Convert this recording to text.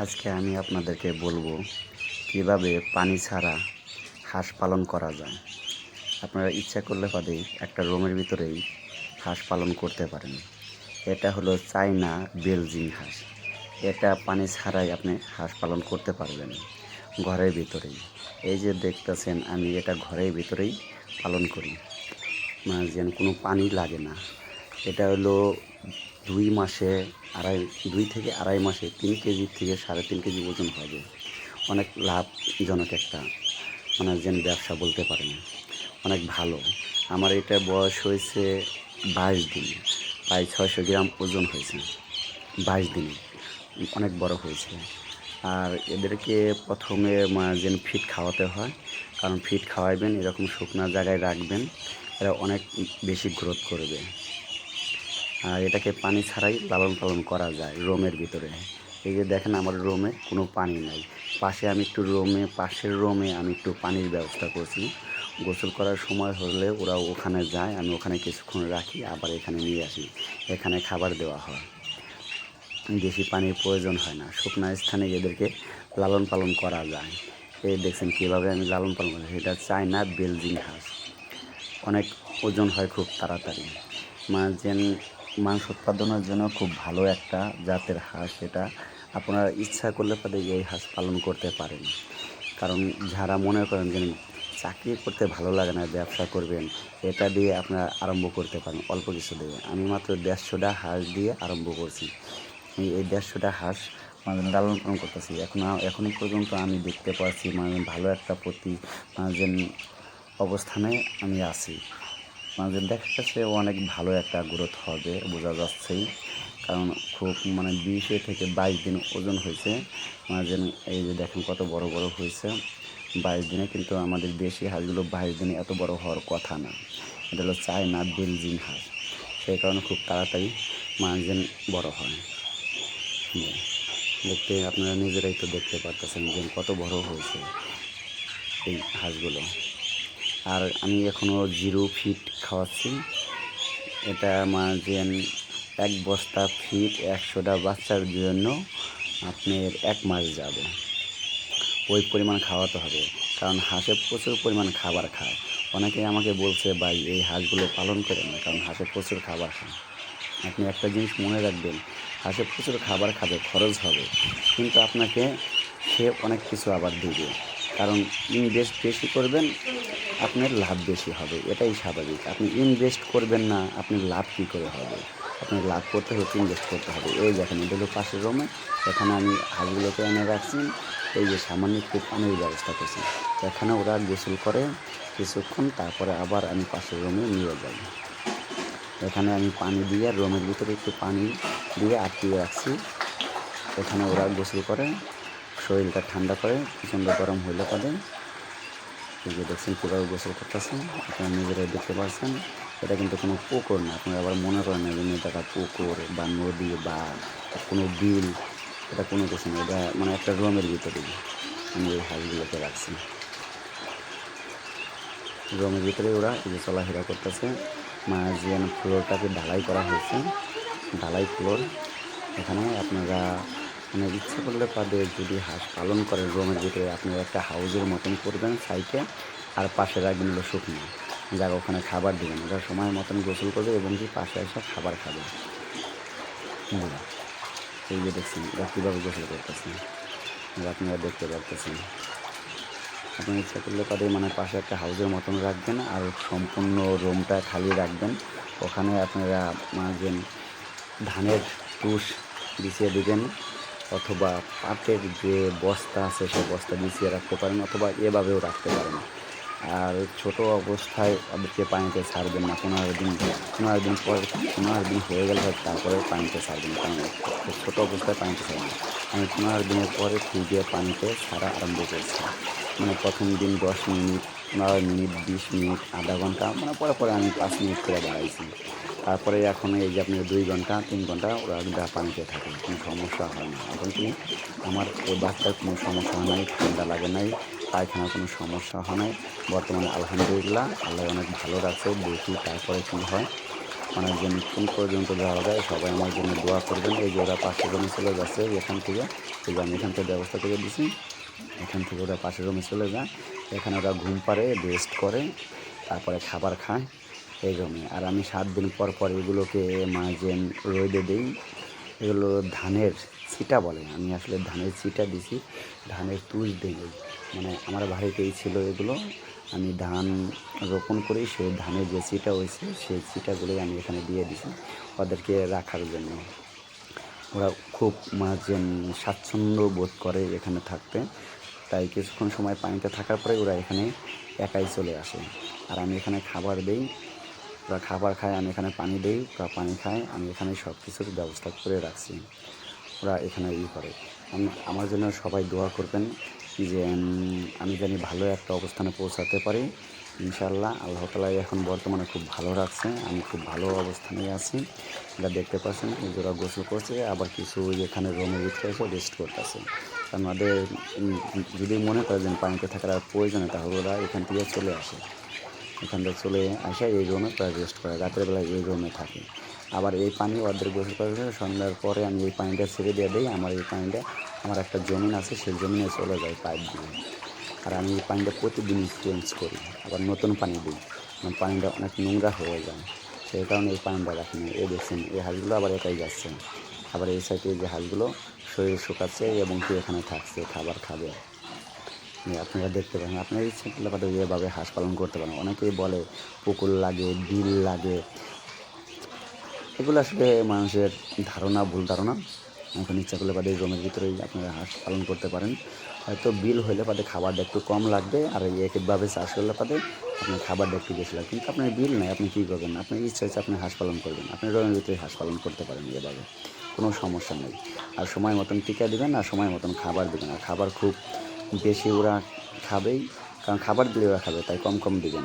আজকে আমি আপনাদেরকে বলব কীভাবে পানি ছাড়া হাঁস পালন করা যায়। আপনারা ইচ্ছা করলে পারে একটা রুমের ভিতরেই হাঁস পালন করতে পারেন। এটা হলো চাইনা বেলজিং হাঁস। এটা পানি ছাড়াই আপনি হাঁস পালন করতে পারবেন ঘরের ভিতরেই। এই যে দেখতেছেন, আমি এটা ঘরের ভিতরেই পালন করি। মানে যেন কোনো পানি লাগে না। এটা হলো দুই মাসে আড়াই, দুই থেকে আড়াই মাসে তিন কেজি থেকে সাড়ে তিন কেজি ওজন হবে অনেক লাভজনক একটা মানে যেন ব্যবসা বলতে পারেন অনেক ভালো। আমার এটা বয়স হয়েছে বাইশ দিন। প্রায় ছয়শো গ্রাম ওজন হয়েছে। বাইশ দিনে। অনেক বড় হয়েছে। আর এদেরকে প্রথমে যেন ফিট খাওয়াতে হয়। কারণ ফিট খাওয়াইবেন, এরকম শুকনো জায়গায় রাখবেন, এরা অনেক বেশি গ্রোথ করবে। এটাকে পানি ছাড়াই লালন পালন করা যায় রোমের ভিতরে। এই যে দেখেন আমার রোমে কোনো পানি নাই। পাশে আমি একটু রোমে, পাশের রোমে আমি একটু পানির ব্যবস্থা করছি। গোসল করার সময় হলে ওরা ওখানে যায়, আমি ওখানে কিছুক্ষণ রাখি, আবার এখানে নিয়ে আসি। এখানে খাবার দেওয়া হয়। বেশি পানির প্রয়োজন হয় না। শুকনো স্থানে এদেরকে লালন পালন করা যায়। এই দেখছেন কীভাবে আমি লালন পালন করি। এটা চায়না বেলজিং হাঁস। অনেক ওজন হয় খুব তাড়াতাড়ি। মা যেন মাংস উৎপাদনের জন্য খুব ভালো একটা জাতের হাঁস এটা। আপনারা ইচ্ছা করলে পরে এই হাঁস পালন করতে পারেন। কারণ যারা মনে করেন যে চাকরি করতে ভালো লাগে না, ব্যবসা করবেন, এটা দিয়ে আপনারা আরম্ভ করতে পারেন, অল্প কিছু দিয়ে। আমি মাত্র দেড়শোটা হাঁস দিয়ে আরম্ভ করছি। এই দেড়শোটা হাঁস মানে লালন পালন করতেছি। এখন এখনও পর্যন্ত আমি দেখতে পাচ্ছি মানে ভালো একটা প্রতি মানে অবস্থানে আমি আছি। মানে দেখা যাচ্ছে অনেক ভালো একটা গ্রোথ হবে, বোঝা যাচ্ছেই। কারণ খুব মানে বিশে থেকে বাইশ দিন ওজন হয়েছে। যেন এই যে দেখেন কত বড় বড় হয়েছে। বাইশ দিনে কিন্তু আমাদের দেশি হাঁসগুলো বাইশ দিনে এত বড় হওয়ার কথা না। এটা হলো চায়না বেলজিং হাঁস। সেই কারণে খুব তাড়াতাড়ি মানে যেন বড় হয়। দেখতে আপনারা নিজেরাই তো দেখতে পারতেছেন যে কত বড় হয়েছে এই হাঁসগুলো। আর আমি এখনও জিরো ফিট খাওয়াচ্ছি। এটা আমার যে এক বস্তা ফিট একশোটা বাচ্চার জন্য আপনার এক মাস যাবে। ওই পরিমাণ খাওয়াতে হবে, কারণ হাঁসে প্রচুর পরিমাণ খাবার খায়। অনেকে আমাকে বলছে, ভাই, এই হাঁসগুলো পালন করে না, কারণ হাঁসে প্রচুর খাবার খায়। আপনি একটা জিনিস মনে রাখবেন, হাঁসে প্রচুর খাবার খাবে, খরচ হবে। কিন্তু আপনাকে সে অনেক কিছু আবার দিবে। কারণ ইনভেস্ট বেশি করবেন আপনার লাভ বেশি হবে, এটাই স্বাভাবিক। আপনি ইনভেস্ট করবেন না আপনি লাভ কী করে হবে? আপনার লাভ করতে হলে ইনভেস্ট করতে হবে। এই দেখেন, এটা হলো পাশের রুমে এখানে আমি হাঁসগুলোকে এনে রাখছি। এই যে সামান্য একটু পানির ব্যবস্থা করছি। এখানে ওরা গোসল করে কিছুক্ষণ, তারপরে আবার আমি পাশের রুমে নিয়ে যাই। এখানে আমি পানি দিয়ে রুমের ভিতরে একটু পানি দিয়ে আটকিয়ে রাখছি। এখানে ওরা গোসল করে, শরীরটা ঠান্ডা করে, প্রচণ্ড গরম হইলে পরে। এই যে দেখছেন কীভাবে গোসল করতেছেন, আপনারা নিজেরাই দেখতে পাচ্ছেন এটা কিন্তু কোনো পুকুর না, আপনারা আবার মনে করেন না যে এটা পুকুর বা নদী বা কোনো বিল, এটা কোনো কিছু না, এটা মানে একটা রুমের ভিতরেই আমি এই হাঁসগুলোকে রাখছি। রুমের ভিতরে ওরা এই যে চলাফেরা করতেছে মাঝিয়ান ফ্লোরটাকে ঢালাই করা হয়েছে। ঢালাই ফ্লোর, এখানে আপনারা মানে ইচ্ছা করলে পাবে যদি হাঁস পালন করেন রুমের ভিতরে, আপনারা একটা হাউজের মতন করবেন সাইডে আর পাশে রাখবেন হলো শুকনো। জায়গা ওখানে খাবার দেবেন। ওরা সময় মতন গোসল করবে এবং কি পাশে এসে খাবার খাবে। এই যে দেখছেন, ওরা কীভাবে গোসল করতেছেন আপনারা দেখতে পারতেছেন। আপনি ইচ্ছা করলে পারে মানে পাশে একটা হাউজের মতন রাখবেন আর সম্পূর্ণ রুমটা খালি রাখবেন। ওখানে আপনারা মানে ধানের তুষ বিছিয়ে দিবেন। অথবা পাটের যে বস্তা আছে, সেই বস্তা বিছিয়ে রাখতে পারেন অথবা এভাবেও রাখতে পারেন। আর ছোট অবস্থায় ওদেরকে পানিতে ছাড়বেন না, পনেরো দিন পনেরো দিন পর, পনেরো দিন হয়ে গেলে তারপরে পানিতে ছাড়বেন, কারণ ছোটো অবস্থায় পানিতে ছাড়বেন আমি পনেরো দিনের পরে ফ্রিজে পানিতে ছাড়া আরম্ভ করছি। মানে প্রথম দিন দশ মিনিট, পনেরো মিনিট, বিশ মিনিট, আধা ঘণ্টা মানে পরে পরে আমি পাঁচ মিনিট করে বাড়াইছি। তারপরে এখন এই যে আপনি দুই ঘণ্টা, তিন ঘণ্টা ওরা পানিতে থাকে, কোনো সমস্যা হয় না। এখন কি আমার ওই বাচ্চার কোনো সমস্যা হয় নাই, ঠান্ডা লাগে নাই, পায়খানার কোনো সমস্যা হয় নাই। বর্তমানে আলহামদুলিল্লাহ, আল্লাহ অনেক ভালো রাখছে, দেখি তারপরে কী হয়। মানে যে কোন পর্যন্ত যাওয়া যায়, সবাই আমার জন্য দোয়া করবেন। এই যে ওরা পাশের রুমে চলে যাচ্ছে, এখান থেকে, এই যে আমি এখান থেকে ব্যবস্থা করে দিছি, এখান থেকে ওরা পাশের রুমে চলে যায়। এখানে ওরা ঘুম পারে রেস্ট করে, তারপরে খাবার খায়। এই রুমে আর আমি সাত দিন পর পর এগুলোকে মাঝে রোদে দিই। এগুলো ধানের চিটা বলে। আমি আসলে ধানের চিটা দিছি, ধানের তুষ দিই। মানে আমার বাড়িতেই ছিল এগুলো। আমি ধান রোপণ করি সেই ধানের যে চিটা হয়েছে, সেই চিটাগুলোই আমি এখানে দিয়ে দিছি ওদেরকে রাখার জন্য। ওরা খুব মাঝে স্বাচ্ছন্দ্য বোধ করে এখানে থাকতে। তাই কিছুক্ষণ সময় পানিতে থাকার পরে ওরা এখানে একাই চলে আসে। আর আমি এখানে খাবার দেই। ওরা খাবার খায়, আমি এখানে পানি দিই, ওরা পানি খায়, আমি এখানে সব কিছুর ব্যবস্থা করে রাখছি। ওরা এখানে ই করে। আমি, আমার জন্য সবাই দোয়া করবেন যে আমি জানি ভালো একটা অবস্থানে পৌঁছাতে পারি। ইনশাল্লাহ আল্লাহ তালা এখন বর্তমানে খুব ভালো রাখছে, আমি খুব ভালো অবস্থানে আছি। এটা দেখতে পাচ্ছেন ওরা গোসল করছে, আবার কিছু এখানে রুমে ভিতরে এসে রেস্ট করতেছে। আমাদের যদি মনে করে যে পানিতে থাকার প্রয়োজনে তাহলে ওরা এখান থেকে চলে আসে। এখান থেকে চলে আসে এই রুমে প্রায় রেস্ট করে। রাতের বেলা এই রুমে থাকে। আবার এই পানি অর্ধেক গোসল করে সন্ধ্যার পরে আমি এই পানিটা ছেড়ে দিয়ে দিই। আমার এই পানিটা, আমার একটা জমিন আছে, সেই জমিনে চলে যায় পাইপ দিয়ে। আর আমি এই পানিটা প্রতিদিনই চেঞ্জ করি। আবার নতুন পানি দিই। কারণ পানিটা অনেক নোংরা হয়ে যায়। সেই কারণে এই পানিটা রাখি না। এই দেখছেন, এই হাঁসগুলো আবার একাই যাচ্ছে। আবার এই সাইডে যে হাঁসগুলো শরীর শুকাচ্ছে এবং কি এখানে থাকছে, খাবার খাবে। আপনারা দেখতে পারেন। আপনারা ইচ্ছে করলে পারে এভাবে হাঁস পালন করতে পারেন। অনেকেই বলে পুকুর লাগে, বিল লাগে। এগুলো আসলে মানুষের ধারণা, ভুল ধারণা। এখন ইচ্ছা করলে পারে রুমের ভিতরেই আপনারা হাঁস পালন করতে পারেন। হয়তো বিল হলে পারে খাবারটা একটু কম লাগবে আর এই একইভাবে চাষ করলে পারে আপনার খাবারটা একটু বেশি লাগবে। কিন্তু আপনার বিল নাই, আপনি কী করবেন? আপনার ইচ্ছা হচ্ছে আপনি হাঁস পালন করবেন। আপনি রুমের ভিতরে হাঁস পালন করতে পারেন এভাবে। কোনো সমস্যা নেই। আর সময় মতন টিকা দেবেন আর সময় মতন খাবার দেবেন। আর খাবার খুব বেশি ওরা খাবেই কারণ খাবার দিলে ওরা খাবে তাই কম কম দিবেন।